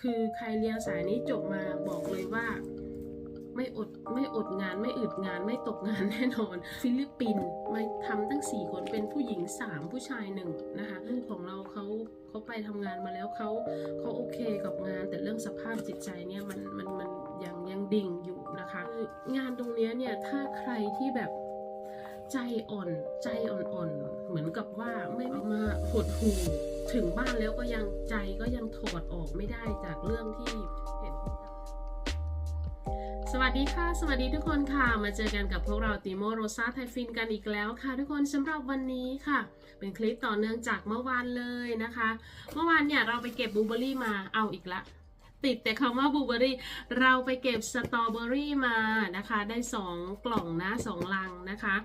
คือใครเรียนสายนี้จบมาบอกเลยว่า ไม่อดไม่อดงานไม่อึดงานไม่ตกงานแน่นอน ฟิลิปปินส์มาทำตั้ง 4 คนเป็นผู้หญิง 3 ผู้ชายหนึ่งนะคะลูกของเราเขาเขาไปทำงานมาแล้วเขาเขาโอเคกับงาน แต่เรื่องสภาพจิตใจเนี่ยมันมันมันยังยังดิ่งอยู่นะคะงานตรงนี้เนี่ยถ้าใครที่แบบใจอ่อนใจอ่อนๆ เหมือนกับว่าไม่มาหดหู่ ถึงบ้านแล้วก็ยังใจก็ยังถอดออกไม่ได้จากเรื่องที่เห็นสวัสดีค่ะ สวัสดีทุกคนค่ะ มาเจอกันกับพวกเราติโมโรซาไทฟินกันอีกแล้วค่ะทุกคนสำหรับวันนี้ค่ะ เป็นคลิปต่อเนื่องจากเมื่อวานเลยนะคะ เมื่อวานเนี่ยเราไปเก็บบลูเบอรี่มาเอาอีกละติดแต่คำว่าบลูเบอรี่เราไปเก็บสตรอเบอรี่มานะคะ ได้ 2 กล่องนะ 2 ลังนะคะ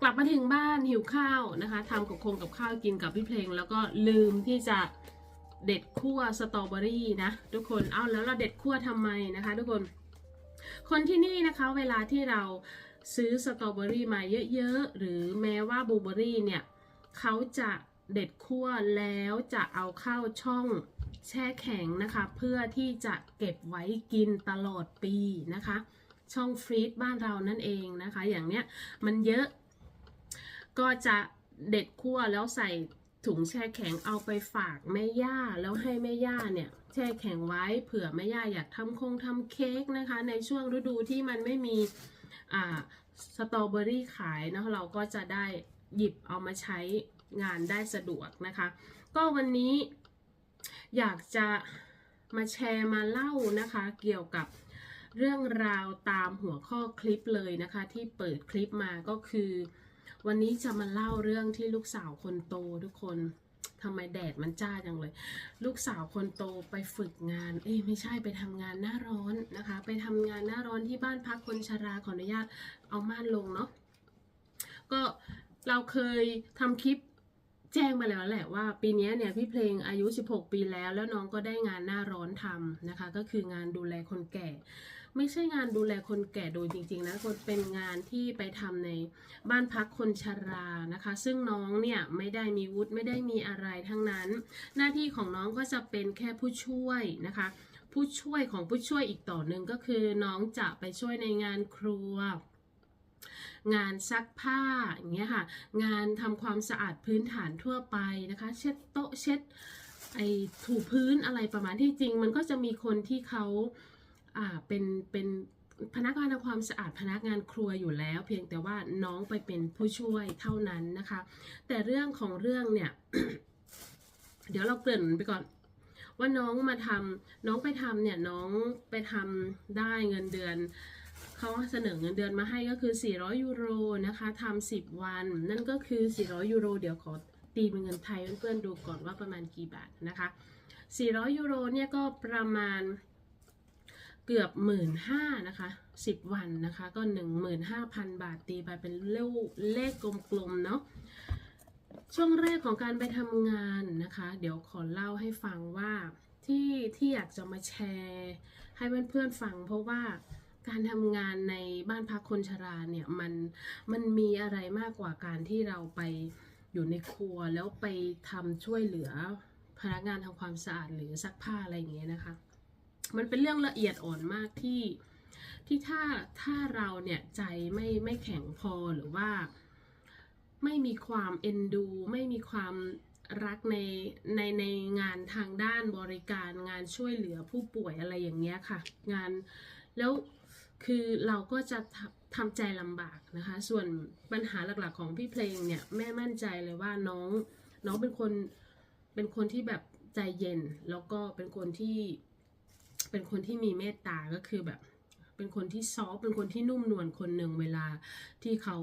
กลับมาถึงบ้านหิวข้าวนะคะทำกับคงกับข้าวกินกับพี่เพลง แล้วก็ลืมที่จะเด็ดคั่วสตรอเบอรี่นะทุกคนเอาแล้วเราเด็ดคั่วทำไมนะคะทุกคน คนที่นี่นะคะเวลาที่เราซื้อสตรอเบอรี่มาเยอะๆ หรือแม้ว่าบลูเบอรี่เนี่ยเขาจะเด็ดคั่วแล้วจะเอาเข้าช่องแช่แข็งนะคะ เพื่อที่จะเก็บไว้กินตลอดปีนะคะ ช่องฟรีซบ้านเรานั่นเองนะคะ อย่างเนี้ยมันเยอะ ก็จะเด็ดคั่วแล้วใส่ถุงแช่แข็งเอาไปฝากแม่ย่าแล้วให้แม่ย่าเนี่ย แช่แข็งไว้เผื่อแม่ย่าอยากทำคงทำเค้กนะคะ ในช่วงฤดูที่มันไม่มีอ่าสตรอเบอรี่ขายนะเราก็จะได้หยิบเอามาใช้งานได้สะดวกนะคะ ก็วันนี้อยากจะมาแชร์มาเล่านะคะ เกี่ยวกับเรื่องราวตามหัวข้อคลิปเลยนะคะ ที่เปิดคลิปมาก็คือ วันนี้จะมาเล่าเรื่องที่ลูกสาวคนโตทุกคนทำไมแดดมันจ้าจังเลย ลูกสาวคนโตไปฝึกงาน เอ้ยไม่ใช่ไปทำงานหน้าร้อนนะคะ ไปทำงานหน้าร้อนที่บ้านพักคนชราขออนุญาตเอาม่านลงเนาะก็เราเคยทำคลิปแจ้งมาแล้วแหละว่าปีนี้เนี่ยพี่เพลงอายุ 16 ปีแล้ว แล้วน้องก็ได้งานหน้าร้อนทำนะคะ ก็คืองานดูแลคนแก่ ไม่ใช่งานดูแลคนแก่โดยจริง ๆ นะคนเป็นงานที่ไปทำในบ้านพักคนชรานะคะ ซึ่งน้องเนี่ยไม่ได้มีวุฒิไม่ได้มีอะไรทั้งนั้น หน้าที่ของน้องก็จะเป็นแค่ผู้ช่วยนะคะ ผู้ช่วยของผู้ช่วยอีกต่อหนึ่งก็คือน้องจะไปช่วยในงานครัวงานซักผ้าอย่างเงี้ยค่ะ งานทำความสะอาดพื้นฐานทั่วไปนะคะ เช็ดโต๊ะเช็ดไอถูพื้นอะไรประมาณที่จริง มันก็จะมีคนที่เขา อ่าเป็นเป็นพนักงานทำความสะอาดพนักงานครัวอยู่แล้ว เพียงแต่ว่าน้องไปเป็นผู้ช่วยเท่านั้นนะคะ แต่เรื่องของเรื่องเนี่ย เดี๋ยวเราเกริ่นไปก่อน ว่าน้องมาทำน้องไปทำเนี่ยน้องไปทำได้เงินเดือนเขาเสนอเงินเดือนมาให้ก็คือ 400 ยูโรนะคะทำ10 วัน นั่นก็คือ 400 ยูโร เดี๋ยวขอตีเป็นเงินไทยเพื่อนๆดูก่อนว่าประมาณกี่บาทนะคะ 400 ยูโรเนี่ยก็ประมาณ เกือบ1 5ื่นห้านะคะ10วันนะคะ ก็15,000บาทตีไปเป็นเลขเลขกลมๆเนาะช่วงแรกของการไปทำงานนะคะ เดี๋ยวขอเล่าให้ฟังว่าที่ที่อยากจะมาแชร์ ให้เพื่อนๆฟัง เพราะว่าการทำงานในบ้านพักคนชราเนี่ยมันมันมีอะไรมากกว่าการที่เราไปอยู่ในครัวแล้วไปทำช่วยเหลือพนักงานทำความสะอาดหรือซักผ้าอะไรอย่างเงี้ยนะคะ มันเป็นเรื่องละเอียดอ่อนมากที่ที่ถ้าถ้าเราเนี่ยใจไม่ไม่แข็งพอหรือว่า ไม่มีความเอ็นดู ไม่มีความรักในในในงานทางด้านบริการงานช่วยเหลือผู้ป่วยอะไรอย่างเงี้ยค่ะ งานแล้วคือเราก็จะทำทำใจลำบากนะคะ ส่วนปัญหาหลักๆของพี่เพลงเนี่ยแม่มั่นใจเลยว่าน้องน้องเป็นคนเป็นคนที่แบบใจเย็น แล้วก็เป็นคนที่ เป็นคนที่มีเมตตาก็คือแบบเป็นคนที่ซอฟเป็นคนที่นุ่มนวลคนหนึ่งเวลาที่เขา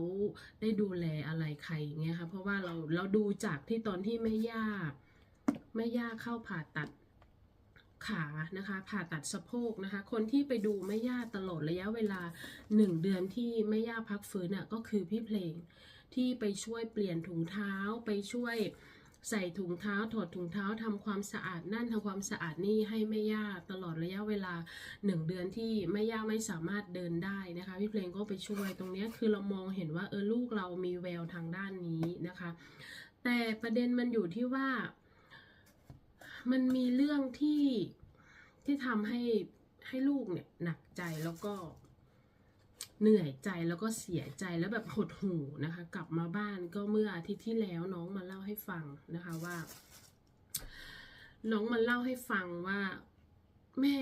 ได้ดูแลอะไรใครอย่างเงี้ยค่ะเพราะว่าเราเราดูจากที่ตอนที่แม่ย่าแม่ย่าเข้าผ่าตัดขานะคะผ่าตัดสะโพกนะคะ คนที่ไปดูแม่ย่าตลอดระยะเวลาหนึ่งเดือนที่แม่ย่าพักฟื้นอะก็คือพี่เพลงที่ไปช่วยเปลี่ยนถุงเท้าไปช่วย ใส่ถุงเท้าถอดถุงเท้าทำความสะอาดนั่นทำความสะอาดนี่ให้แม่ย่าตลอดระยะเวลาหนึ่งเดือนที่แม่ย่าไม่สามารถเดินได้นะคะพี่เพลงก็ไปช่วยตรงนี้คือเรามองเห็นว่าเออลูกเรามีแววทางด้านนี้นะคะ แต่ประเด็นมันอยู่ที่ว่า มันมีเรื่องที่ที่ทำให้ให้ลูกเนี่ยหนักใจแล้วก็ เหนื่อยใจแล้วก็เสียใจแล้วแบบหดหู่นะคะ กลับมาบ้านก็เมื่ออาทิตย์ที่แล้วน้องมาเล่าให้ฟังนะคะว่า น้องมาเล่าให้ฟังว่าแม่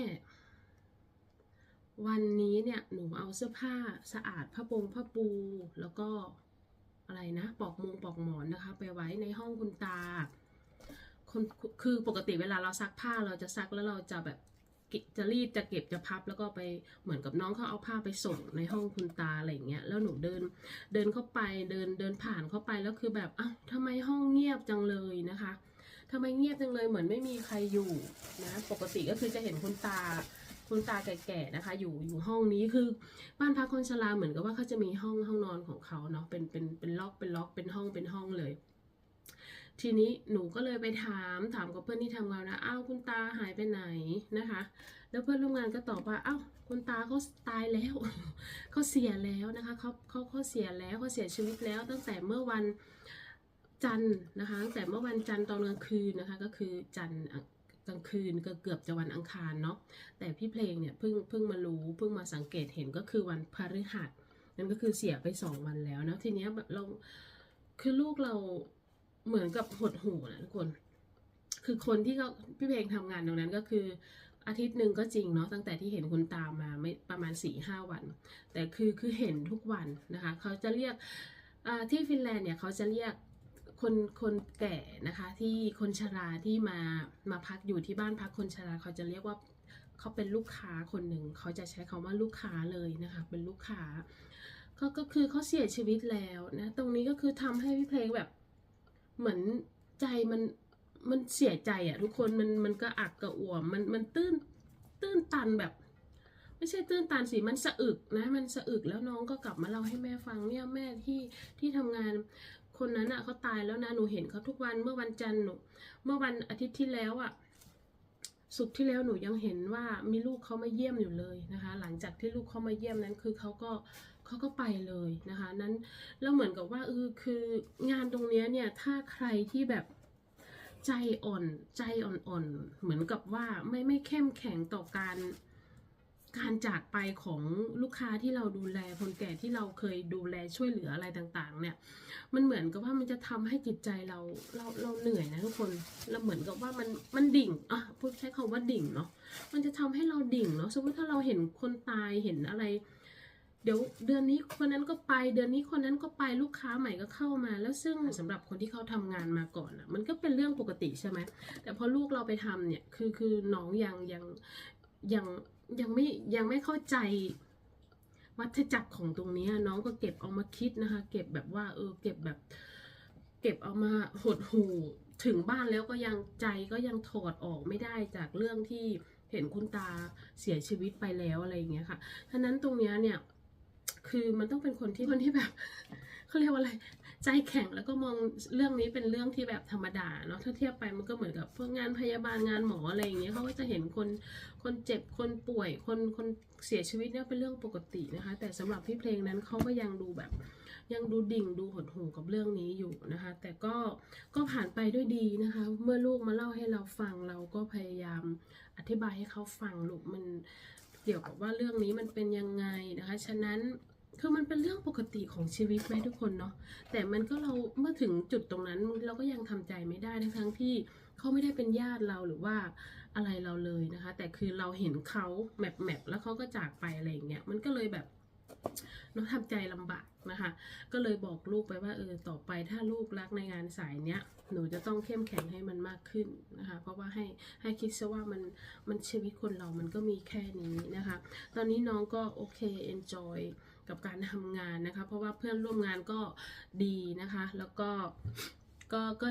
วันนี้เนี่ยหนูเอาเสื้อผ้าสะอาดผ้าปงผ้าปูแล้วก็อะไรนะปลอกมุงปลอกหมอนนะคะ ไปไว้ในห้องคุณตาคนคือปกติเวลาเราซักผ้าเราจะซักแล้วเราจะแบบ จะรีดจะเก็บจะพับแล้วก็ไปเหมือนกับน้องเขาเอาผ้าไปส่งในห้องคุณตาอะไรอย่างเงี้ยแล้วหนูเดินเดินเข้าไปเดินเดินผ่านเข้าไปแล้วคือแบบอ้าวทำไมห้องเงียบจังเลยนะคะทำไมเงียบจังเลยเหมือนไม่มีใครอยู่นะ ปกติก็คือจะเห็นคุณตาคุณตาแก่ๆนะคะ อยู่อยู่ห้องนี้คือบ้านพักคนชราเหมือนกับว่าเขาจะมีห้องห้องนอนของเขาเนาะเป็นเป็นเป็นล็อกเป็นล็อกเป็นห้องเป็นห้องเลย ทีนี้หนูก็เลยไปถามถามกับเพื่อนที่ทำงานนะอ้าวคุณตาหายไปไหนนะคะ แล้วเพื่อนร่วมงานก็ตอบว่าอ้าวคุณตาเขาตายแล้วเขาเสียแล้วนะคะเขาเขาเขาเสียแล้วเขาเสียชีวิตแล้ว ตั้งแต่เมื่อวันจันทร์นะคะตั้งแต่เมื่อวันจันทร์ตอนกลางคืนนะคะ ก็คือจันทร์กลางคืนก็เกือบจะวันอังคารเนาะแต่พี่เพลงเนี่ยเพิ่งเพิ่งมารู้เพิ่งมาสังเกตเห็นก็คือวันพฤหัสนั่นก็คือเสียไปสองวันแล้วนะทีเนี้ยแบบเราคือลูกเรา เหมือนกับหดหูนะทุกคน คือคนที่เขาพี่เพลงทำงานตรงนั้นก็คือ อาทิตย์หนึ่งก็จริงเนาะตั้งแต่ที่เห็นคุณตามมาไม่ประมาณ4ี่ห้าวัน แต่คือคือเห็นทุกวันนะคะเขาจะเรียกที่ฟินแลนด์เนี่ยเขาจะเรียกคนคนแก่นะคะที่คนชราที่มามาพักอยู่ที่บ้านพักคนชราเขาจะเรียกว่าเขาเป็นลูกค้าคนหนึ่งเขาจะใช้คำว่าลูกค้าเลยนะคะเป็นลูกค้าก็ก็คือเขาเสียชีวิตแล้วนะตรงนี้ก็คือทำให้พี่เพลงแบบ เหมือนใจมันมันเสียใจอะทุกคนมันมันก็อักกระอ่วมมันมันตื้นตื้นตันแบบ ไม่ใช่ตื้นตันสิมันสะอึกนะ มันสะอึกแล้วน้องก็กลับมาเล่าให้แม่ฟังเนี่ยแม่ที่ที่ทำงานคนนั้นอะเขาตายแล้วนะหนูเห็นเขาทุกวันเมื่อวันจันทร์หนูเมื่อวันอาทิตย์ที่แล้วอะ สุขที่แล้วหนูยังเห็นว่ามีลูกเขามาเยี่ยมอยู่เลยนะคะ หลังจากที่ลูกเขามาเยี่ยมนั้นคือเขาก็เขาก็ไปเลยนะคะ นั้นแล้วเหมือนกับว่าเออคืองานตรงนี้เนี่ยถ้าใครที่แบบใจอ่อนใจอ่อนๆ เหมือนกับว่าไม่ไม่เข้มแข็งต่อการ การจากไปของลูกค้าที่เราดูแลคนแก่ที่เราเคยดูแลช่วยเหลืออะไรต่างๆ เนี่ย มันเหมือนกับว่ามันจะทำให้จิตใจเราเราเราเหนื่อยนะทุกคนเราเหมือนกับว่ามันมันดิ่งอะพูดใช้คำว่าดิ่งเนาะมันจะทำให้เราดิ่งเนาะสมมติถ้าเราเห็นคนตายเห็นอะไร เดี๋ยวเดือนนี้คนนั้นก็ไปเดือนนี้คนนั้นก็ไปลูกค้าใหม่ก็เข้ามา แล้วซึ่งสำหรับคนที่เขาทำงานมาก่อนอะ มันก็เป็นเรื่องปกติใช่ไหมแต่พอลูกเราไปทำเนี่ยคือคือน้องยังยังยัง ยังไม่ยังไม่เข้าใจวัฏจักรของตรงนี้น้องก็เก็บเอามาคิดนะคะ เก็บแบบว่าเออเก็บแบบ เก็บเอามาหดหูถึงบ้านแล้วก็ยังใจก็ยังถอดออกไม่ได้จากเรื่องที่เห็นคุณตาเสียชีวิตไปแล้วอะไรอย่างเงี้ยค่ะฉะนั้นตรงเนี้ยเนี่ย คือมันต้องเป็นคนที่คนที่แบบเขาเรียกว่าอะไร ใจแข็งแล้วก็มองเรื่องนี้เป็นเรื่องที่แบบธรรมดาเนาะถ้าเทียบไปมันก็เหมือนกับพวกงานพยาบาลงานหมออะไรอย่างเงี้ยเขาก็จะเห็นคนคนเจ็บคนป่วยคนคนเสียชีวิตเนี่ยเป็นเรื่องปกตินะคะ แต่สำหรับพี่เพลงนั้นเขาก็ยังดูแบบ ยังดูดิ่งดูหดหู่กับเรื่องนี้อยู่นะคะ แต่ก็ก็ผ่านไปด้วยดีนะคะ เมื่อลูกมาเล่าให้เราฟังเราก็พยายามอธิบายให้เขาฟังลูกมันเกี่ยวกับว่าเรื่องนี้มันเป็นยังไงนะคะ ฉะนั้น คือมันเป็นเรื่องปกติของชีวิตไหมทุกคนเนาะแต่มันก็เราเมื่อถึงจุดตรงนั้นเราก็ยังทำใจไม่ได้ทั้งทั้งที่เขาไม่ได้เป็นญาติเราหรือว่าอะไรเราเลยนะคะ แต่คือเราเห็นเขาแมปแมปแล้วเขาก็จากไปอะไรอย่างเงี้ยมันก็เลยแบบเนาะทำใจลำบากนะคะ ก็เลยบอกลูกไปว่าเออต่อไปถ้าลูกรักในงานสายเนี้ยหนูจะต้องเข้มแข็งให้มันมากขึ้นนะคะ เพราะว่าให้ให้คิดซะว่ามันมันชีวิตคนเรามันก็มีแค่นี้นะคะ ตอนนี้น้องก็โอเค enjoy กับการทำงานนะคะ เพราะว่าเพื่อนร่วมงานก็ดีนะคะ แล้วก็ก็ก็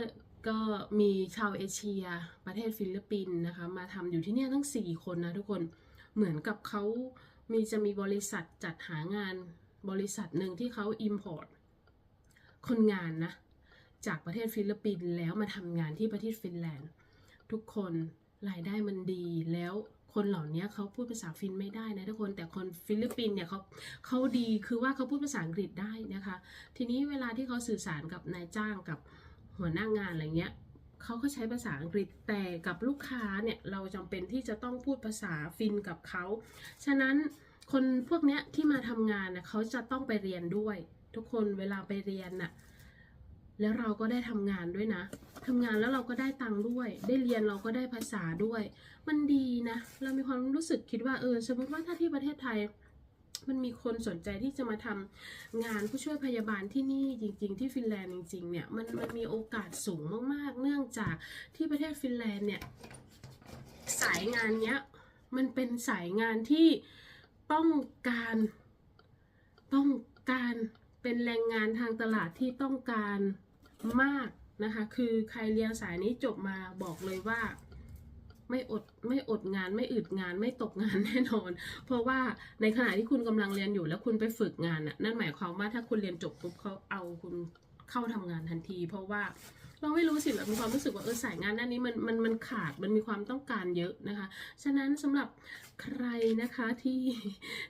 ก็มีชาวเอเชีย ประเทศฟิลิปปินส์นะคะ มาทำอยู่ที่นี่ทั้ง 4 คนนะทุกคนเหมือนกับเขามีจะมีบริษัทจัดหางานบริษัทหนึ่งที่เขา import คนงานนะ จากประเทศฟิลิปปินส์แล้วมาทำงานที่ประเทศฟินแลนด์ ทุกคนรายได้มันดีแล้ว คนเหล่านี้เขาพูดภาษาฟินไม่ได้นะทุกคนแต่คนฟิลิปปินเนี่ยเขาเขาดีคือว่าเขาพูดภาษาอังกฤษได้นะคะ ทีนี้เวลาที่เขาสื่อสารกับนายจ้างกับหัวหน้างานอะไรเงี้ยเขาก็ใช้ภาษาอังกฤษแต่กับลูกค้าเนี่ยเราจำเป็นที่จะต้องพูดภาษาฟินกับเขาฉะนั้นคนพวกเนี้ยที่มาทำงานนะเขาจะต้องไปเรียนด้วย ทุกคนเวลาไปเรียนน่ะ แล้วเราก็ได้ทำงานด้วยนะทำงานแล้วเราก็ได้ตังค์ด้วย ได้เรียนเราก็ได้ภาษาด้วย มันดีนะ เรามีความรู้สึกคิดว่าเออสมมติว่าถ้าที่ประเทศไทย มันมีคนสนใจที่จะมาทำงานผู้ช่วยพยาบาลที่นี่จริง ๆ ที่ฟินแลนด์จริง ๆ เนี่ยมันมันมีโอกาสสูงมากๆ เนื่องจากที่ประเทศฟินแลนด์เนี่ยสายงานเนี้ยมันเป็นสายงานที่ต้องการต้องการเป็นแรงงานทางตลาดที่ต้องการ มากนะคะ คือใครเรียนสายนี้จบมาบอกเลยว่าไม่อดไม่อดงานไม่อึดงานไม่ตกงานแน่นอน เพราะว่าในขณะที่คุณกำลังเรียนอยู่แล้วคุณไปฝึกงานน่ะนั่นหมายความว่าถ้าคุณเรียนจบปุ๊บเขาเอาคุณเข้าทำงานทันที เพราะว่าเราไม่รู้สิเรามีความรู้สึกว่าเออสายงานด้านนี้มันมันมันขาดมันมีความต้องการเยอะนะคะ ฉะนั้นสำหรับใครนะคะที่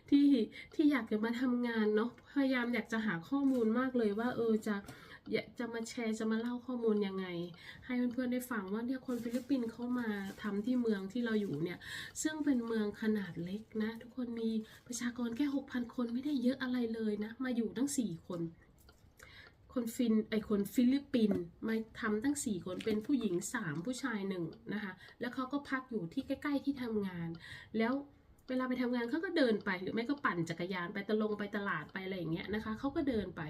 ที่ที่อยากจะมาทำงานเนาะพยายามอยากจะหาข้อมูลมากเลยว่า เออจะ อยากจะมาแชร์จะมาเล่าข้อมูลยังไง ให้เพื่อนๆได้ฟังว่าเนี่ยคนฟิลิปปินส์เขามาทำที่เมืองที่เราอยู่เนี่ย ซึ่งเป็นเมืองขนาดเล็กนะ ทุกคนมีประชากรแค่6,000คนไม่ได้เยอะอะไรเลยนะ มาอยู่ตั้ง4คน คนฟินไอคนฟิลิปปินส์มาทำตั้ง4คนเป็นผู้หญิง3ผู้ชายหนึ่งนะคะ แล้วเขาก็พักอยู่ที่ใกล้ ๆที่ทำงาน แล้ว เวลาไปทำงานเขาก็เดินไปหรือไม่ก็ปั่นจักรยานไปตะลงไปตลาดไปอะไรอย่างเงี้ยนะคะเขาก็เดินไป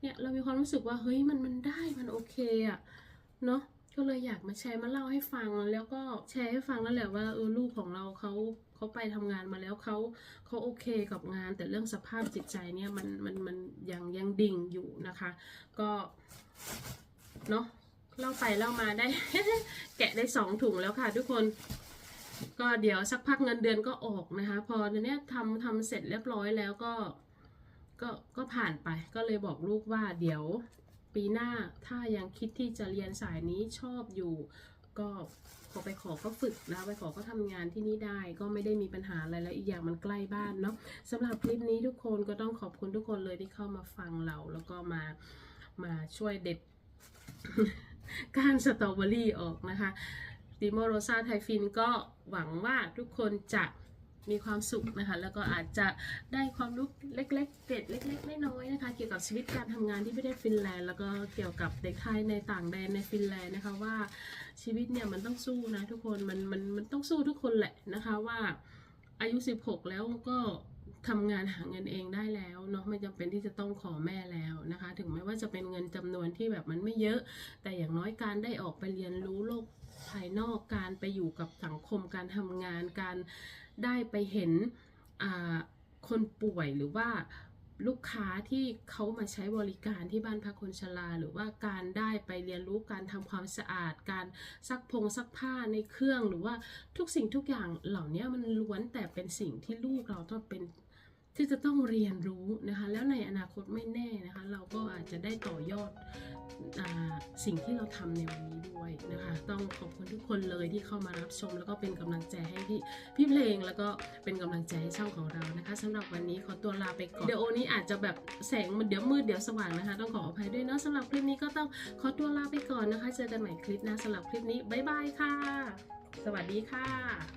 เนี่ยเรามีความรู้สึกว่าเฮ้ยมันมันได้มันโอเคอะเนาะก็เลยอยากมาแชร์มาเล่าให้ฟังแล้วก็แชร์ให้ฟังแล้วแหละว่าเออลูกของเราเขาเขาไปทำงานมาแล้วเขาเขาโอเคกับงาน แต่เรื่องสภาพจิตใจเนี่ยมันมันมันยังยังดิ่งอยู่นะคะ ก็เนาะเล่าไปเล่ามาได้ แกะได้สองถุงแล้วค่ะทุกคน ก็เดี๋ยวสักพักเงินเดือนก็ออกนะคะ พอเนี้ยทำทำเสร็จเรียบร้อยแล้วก็ก็ก็ผ่านไปก็เลยบอกลูกว่าเดี๋ยวปีหน้าถ้ายังคิดที่จะเรียนสายนี้ชอบอยู่ ก็ขอไปขอก็ฝึกนะไปขอก็ทำงานที่นี่ได้ก็ไม่ได้มีปัญหาอะไรแล้วอีกอย่างมันใกล้บ้านเนาะสำหรับคลิปนี้ทุกคนก็ต้องขอบคุณทุกคนเลยที่เข้ามาฟังเราแล้วก็มามาช่วยเด็ดก้านสตรอเบอรี่ออกนะคะ ดิโมโรซาไทฟินก็หวังว่าทุกคนจะมีความสุขนะคะ แล้วก็อาจจะได้ความรู้เล็ก ๆเกร็ดเล็ก ๆ น้อยๆนะคะ เกี่ยวกับชีวิตการทำงานที่ประเทศฟินแลนด์ แล้วก็เกี่ยวกับเด็กไทยในต่างแดนในฟินแลนด์นะคะว่าชีวิตเนี่ยมันต้องสู้นะทุกคนมันมันมันต้องสู้ทุกคนแหละนะคะว่าอายุ 16 แล้วก็ทำงานหาเงินเองได้แล้วเนาะไม่จำเป็นที่จะต้องขอแม่แล้วนะคะ ถึงแม้ว่าจะเป็นเงินจำนวนที่แบบมันไม่เยอะ แต่อย่างน้อยการได้ออกไปเรียนรู้โลก ภายนอกการไปอยู่กับสังคมการทำงานการได้ไปเห็นคนป่วยหรือว่าลูกค้าที่เขามาใช้บริการที่บ้านพักคนชราหรือว่าการได้ไปเรียนรู้การทำความสะอาด การซักพงซักผ้าในเครื่องหรือว่าทุกสิ่งทุกอย่างเหล่านี้มันล้วนแต่เป็นสิ่งที่ลูกเราต้องเป็น ที่จะต้องเรียนรู้นะคะแล้วในอนาคตไม่แน่นะคะ เราก็อาจจะได้ต่อยอดอสิ่งที่เราทำในวันนี้ด้วยนะคะ ต้องขอบคุณทุกคนเลยที่เข้ามารับชม แล้วก็เป็นกำลังใจให้พี่พี่เพลงแล้วก็เป็นกำลังใจให้ช่องของเรานะคะสำหรับวันนี้ขอตัวลาไปก่อนเดี๋ยวโอนี้อาจจะแบบแสงมันเดี๋ยวมืดเดี๋ยวสว่างนะคะ ต้องขออภัยด้วยเนาะสำหรับคลิปนี้ก็ต้องขอตัวลาไปก่อนนะคะ เจอกันใหม่คลิปหน้าสำหรับคลิปนี้บ๊ายบายค่ะ สวัสดีค่ะ